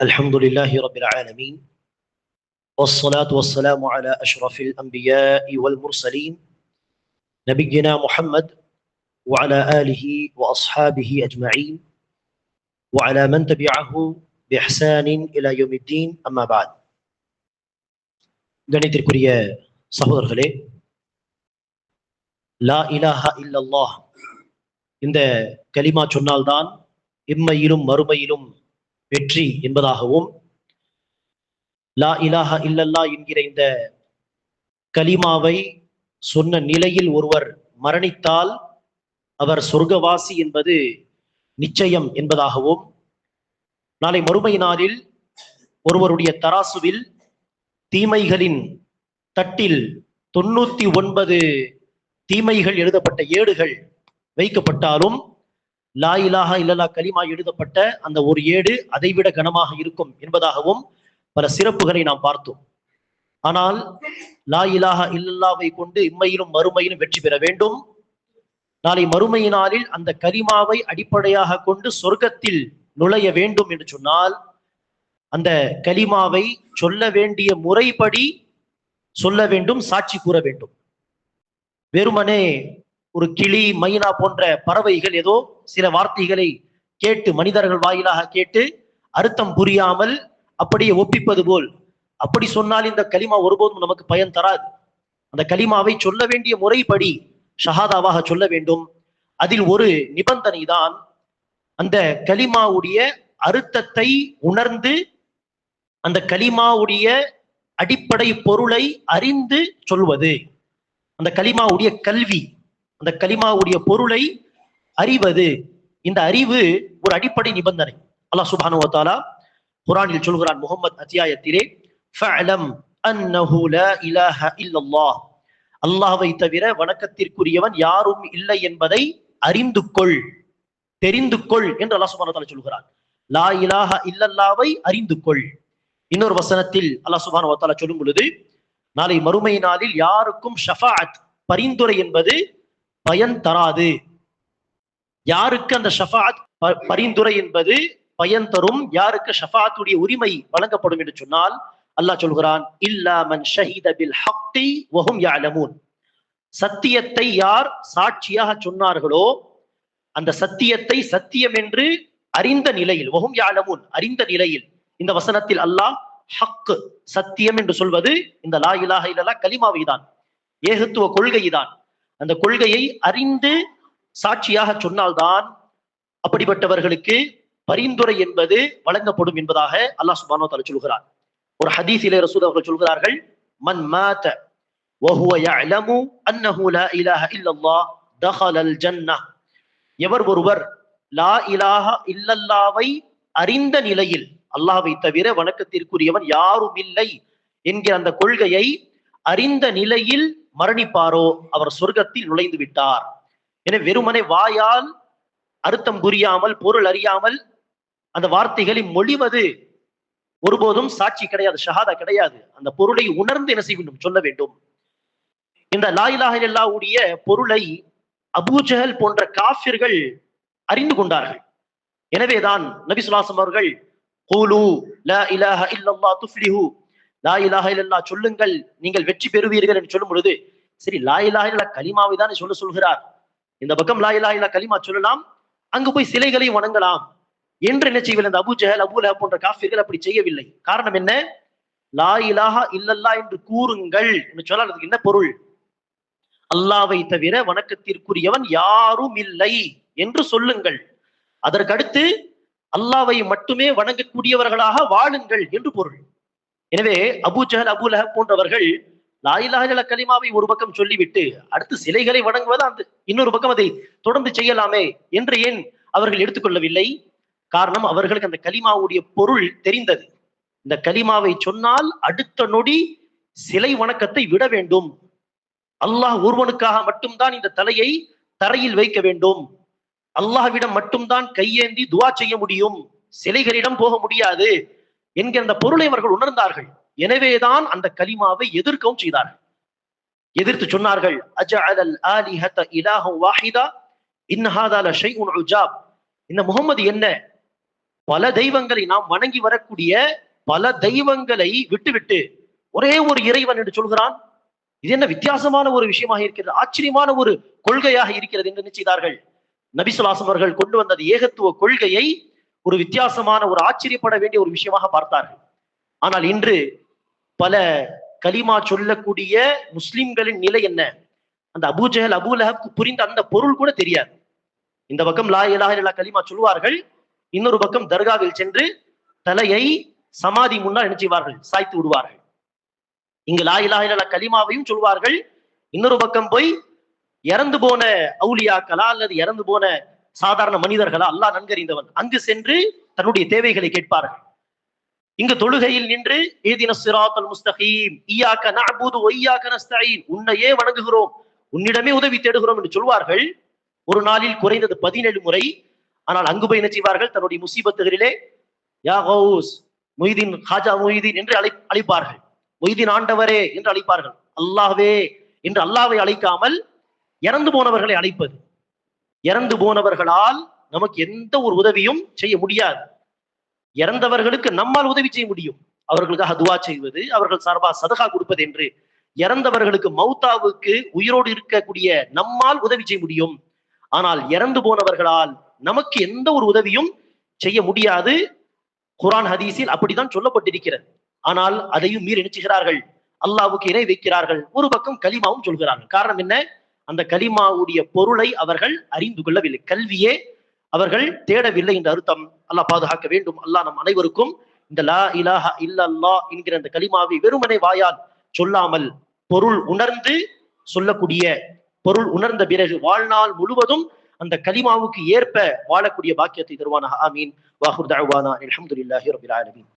الحمد لله رب العالمين والصلاة والسلام على أشرف الأنبياء والمرسلين نبينا محمد وعلى آله وأصحابه أجمعين وعلى من تبعه بإحسان إلى يوم الدين أما بعد கணித்திற்குரிய சகோதரர்களே லா இலாஹா இல்லல்லாஹ் இந்த கலிமா சொன்னால்தான் இம்மையிலும் மறுமையிலும் வெற்றி என்பதாகவும் லா இலாஹா இல்லல்லா என்கிற இந்த கலிமாவை சொன்ன நிலையில் ஒருவர் மரணித்தால் அவர் சொர்க்கவாசி என்பது நிச்சயம் என்பதாகவும் நாளை மறுமை நாளில் ஒருவருடைய தராசுவில் தீமைகளின் தட்டில் தொண்ணூத்தி ஒன்பது தீமைகள் எழுதப்பட்ட ஏடுகள் வைக்கப்பட்டாலும் லா இலாஹா இல்லல்லா கலிமா எழுதப்பட்ட அந்த ஒரு ஏடு அதைவிட கனமாக இருக்கும் என்பதாகவும் பல சிறப்புகளை நாம் பார்த்தோம். ஆனால் லா இலாஹா இல்லல்லாவை கொண்டு இம்மையிலும் மறுமையிலும் வெற்றி பெற வேண்டும். நாளை மறுமையினாலில் அந்த கலிமாவை அடிப்படையாக கொண்டு சொர்க்கத்தில் நுழைய வேண்டும் என்று சொன்னால் அந்த கலிமாவை சொல்ல வேண்டிய முறைப்படி சொல்ல வேண்டும் சாட்சி கூற வேண்டும். வெறுமனே ஒரு கிளி மைனா போன்ற பறவைகள் ஏதோ சில வார்த்தைகளை கேட்டு மனிதர்கள் வாயிலாக கேட்டு அர்த்தம் புரியாமல் அப்படியே ஒப்பிப்பது போல். அப்படி சொன்னால் இந்த கலிமா ஒருபோதும் நமக்கு பயன் தராது. அந்த கலிமாவை சொல்ல வேண்டிய முறைப்படி ஷஹாதாவாக சொல்ல வேண்டும். அதில் ஒரு நிபந்தனை தான் அந்த கலிமாவுடைய அர்த்தத்தை உணர்ந்து அந்த கலிமாவுடைய அடிப்படை பொருளை அறிந்து சொல்வது. அந்த கலிமாவுடைய கல்வி அந்த கலிமாவுடைய பொருளை அறிவது. இந்த அறிவு ஒரு அடிப்படை நிபந்தனை. அல்லாஹ் சுபானுவத்தாலா குரானில் சொல்கிறான் முகமது அத்தியாயத்திலே அல்லாஹை தவிர வணக்கத்திற்குரியவன் யாரும் இல்லை என்பதை அறிந்து கொள் தெரிந்து கொள் என்று அல்லாஹ் சுபானு சொல்கிறான். லா இலாஹ இல்லல்லாவை அறிந்து கொள். இன்னொரு வசனத்தில் அல்லாஹ் சுபானு சொல்லும் பொழுது நாளை மறுமை நாளில் யாருக்கும் ஷஃபாத் பரிந்துரை என்பது பயன் தராது. யாருக்கு அந்த ஷஃபாத் பரிந்துரை என்பது பயன் தரும் யாருக்கு ஷஃபாத்துடைய உரிமை வழங்கப்படும் என்று சொன்னால் அல்லாஹ் சொல்கிறான் இல்லா மன் ஷஹீத பில் ஹக்தி வஹும் யாலமூன் சத்தியத்தை யார் சாட்சியாக சொன்னார்களோ அந்த சத்தியத்தை சத்தியம் என்று அறிந்த நிலையில் வஹும் யாலமூன் அறிந்த நிலையில் இந்த வசனத்தில் அல்லாஹ் ஹக்கு சத்தியம் என்று சொல்வது இந்த லா இலாக இல்லல்லா கலிமாவை தான் ஏகத்துவ கொள்கை தான் அந்த கொள்கையை அறிந்து சாட்சியாக சொன்னால்தான் அப்படிப்பட்டவர்களுக்கு பரிந்துரை என்பது வழங்கப்படும் என்பதாக அல்லாஹ் சுபானோ தலை சொல்கிறார் ஒரு ஹதீஸிலே ரசூல் அவர்கள் சொல்கிறார்கள் மன் மாத وهو يعلم أنه لا إله إلا الله دخل الجنة எவர் ஒருவர் லா இலாஹ இல்லல்லாவை அறிந்த நிலையில் அல்லாஹ்வை தவிர வணக்கத்திற்குரியவன் யாரும் இல்லை என்கிற அந்த கொள்கையை அறிந்த நிலையில் மரணிப்பாரோ? அவர் சொர்க்கத்தில் நுழைந்து விட்டார். என வெறுமனை வாயால் அர்த்தம் புரியாமல் பொருள் அறியாமல் அந்த வார்த்தைகளை மொழிவது ஒருபோதும் சாட்சி கிடையாது ஷஹாதா கிடையாது. அந்த பொருளை உணர்ந்து என்ன செய்ய வேண்டும்? சொல்ல வேண்டும். இந்த லாயிலாக எல்லாவுடைய பொருளை அபூஜஹல் போன்ற காஃபிர்கள் அறிந்து கொண்டார்கள். எனவேதான் நபி சுலாசம் அவர்கள் கூலு லா இலாஹ இல்லல்லா துஃப்லிஹு லா இலாஹ இல்லல்லா சொல்லுங்கள் நீங்கள் வெற்றி பெறுவீர்கள் என்று சொல்லும் பொழுது சரி லா இலாஹ இல்லா கலிமாவை தான் சொல்ல சொல்கிறார். இந்த பக்கம் லா இலாஹ இல்லா கலிமா சொல்லலாம் அங்கு போய் சிலைகளை வணங்கலாம். என்று என்ன செய்யவில்லை இந்த அபு ஜஹல் அபுல போன்ற காஃபிர்கள் அப்படி செய்யவில்லை. காரணம் என்ன? லா இலாஹா இல்லல்லா என்று கூறுங்கள் என்று சொல்லால் அதுக்கு என்ன பொருள்? அல்லாவை தவிர வணக்கத்திற்குரியவன் யாரும் இல்லை என்று சொல்லுங்கள். அதற்கடுத்து அல்லாவை மட்டுமே வணங்கக்கூடியவர்களாக வாழுங்கள் என்று பொருள். எனவே அபு ஜஹல் அபு லஹப் போன்றவர்கள் லாயிலாஹல கலிமாவை ஒரு பக்கம் சொல்லிவிட்டு அடுத்து சிலைகளை வணங்குவது அந்த இன்னொரு பக்கம் அதை தொடர்ந்து செய்யலாமே என்று ஏன் அவர்கள் எடுத்துக்கொள்ளவில்லை? காரணம் அவர்களுக்கு அந்த கலிமாவுடைய பொருள் தெரிந்தது. இந்த கலிமாவை சொன்னால் அடுத்த நொடி சிலை வணக்கத்தை விட வேண்டும். அல்லாஹ் ஒருவனுக்காக மட்டும்தான் இந்த தலையை தரையில் வைக்க வேண்டும். அல்லாஹ்விடம் மட்டும்தான் கையேந்தி துவா செய்ய முடியும். சிலைகளிடம் போக முடியாது. என்கிற அந்த பொருளை அவர்கள் உணர்ந்தார்கள். எனவேதான் அந்த கலிமாவை எதிர்க்கவும் செய்தார்கள். எதிர்த்து சொன்னார்கள் வாஹிதா உஜாப். இந்த முகமது என்ன? பல தெய்வங்களை நாம் வணங்கி வரக்கூடிய பல தெய்வங்களை விட்டுவிட்டு ஒரே ஒரு இறைவன் என்று சொல்கிறான். இது என்ன வித்தியாசமான ஒரு விஷயமாக இருக்கிறது? ஆச்சரியமான ஒரு கொள்கையாக இருக்கிறது என்று நினைச்சார்கள். செய்தார்கள் நபிசுலாசம் அவர்கள் கொண்டு வந்த ஏகத்துவ கொள்கையை ஒரு வித்தியாசமான ஒரு ஆச்சரியப்பட வேண்டிய ஒரு விஷயமாக பார்த்தார்கள். ஆனால் இன்று பல கலிமா சொல்லக்கூடிய முஸ்லிம்களின் நிலை என்ன? அந்த அபூஜஹல் அபூலஹப்க்கு புரிந்த அந்த பொருள் கூட தெரியாது. இந்த பக்கம் லா இலா இல்லா கலிமா சொல்வார்கள் இன்னொரு பக்கம் தர்காவில் சென்று தலையை சமாதி முன்னால் நினைச்சுவார்கள் செய்வார்கள்? சாய்த்து விடுவார்கள். இங்கு லா இலாஹ இல்லா கலிமாவையும் சொல்வார்கள். இன்னொரு பக்கம் போய் இறந்து போன அவுலியாக்களா அல்லது இறந்து போன சாதாரண மனிதர்களா? அல்லாஹ் நன்கறிந்தவன். அங்கு சென்று தன்னுடைய தேவைகளை கேட்பார்கள். இங்கு தொழுகையில் நின்று ஏதின சிராத்தல் முஸ்தகீம் ஈயாக்க நஅபுது ஒய்யாக்க நஸ்தஈன் உன்னையே வணங்குகிறோம். உன்னிடமே உதவி தேடுகிறோம் என்று சொல்வார்கள். ஒரு நாளில் குறைந்தது பதினேழு முறை. ஆனால் அங்கு போய் என்ன செய்வார்கள்? தன்னுடைய முசீபத்துகளிலே யா கௌஸ் மொய்தீன் ஹாஜா மொய்தீன் என்று அழை அழைப்பார்கள். மொய்தீன் ஆண்டவரே என்று அழைப்பார்கள். அல்லாஹ்வே என்று அல்லாவை அழைக்காமல் இறந்து போனவர்களை அழைப்பது. இறந்து போனவர்களால் நமக்கு எந்த ஒரு உதவியும் செய்ய முடியாது. இறந்தவர்களுக்கு நம்மால் உதவி செய்ய முடியும். அவர்களுக்காக துவா செய்வது அவர்கள் சார்பா சதகா கொடுப்பது என்று இறந்தவர்களுக்கு மௌத்தாவுக்கு உயிரோடு இருக்கக்கூடிய நம்மால் உதவி செய்ய முடியும். ஆனால் இறந்து போனவர்களால் நமக்கு எந்த ஒரு உதவியும் செய்ய முடியாது. குரான் ஹதீஸில் அப்படிதான் சொல்லப்பட்டிருக்கிறது. ஆனால் அதையும் மீறி நினைச்சுகிறார்கள். அல்லாவுக்கு இணை வைக்கிறார்கள். ஒரு பக்கம் கலிமாவும் சொல்கிறார்கள். காரணம் என்ன? அந்த கலிமாவுடைய பொருளை அவர்கள் அறிந்து கொள்ளவில்லை. கல்வியே அவர்கள் தேடவில்லை என்ற அர்த்தம் அல்லாஹ் பாதுகாக்க வேண்டும். அல்லாஹ் நம் அனைவருக்கும் இந்த லா இலாஹா இல்லல்லா என்கிற அந்த கலிமாவை வெறுமனை வாயால் சொல்லாமல் பொருள் உணர்ந்து சொல்லக்கூடிய பொருள் உணர்ந்த பிறகு வாழ்நாள் முழுவதும் அந்த கலிமாவுக்கு ஏற்ப வாழக்கூடிய பாக்கியத்தை தருவானாக. ஆமீன். வாஹுர் தாழ்வானா அலமதுல்லாஹி ரபில் ஆலமீன்.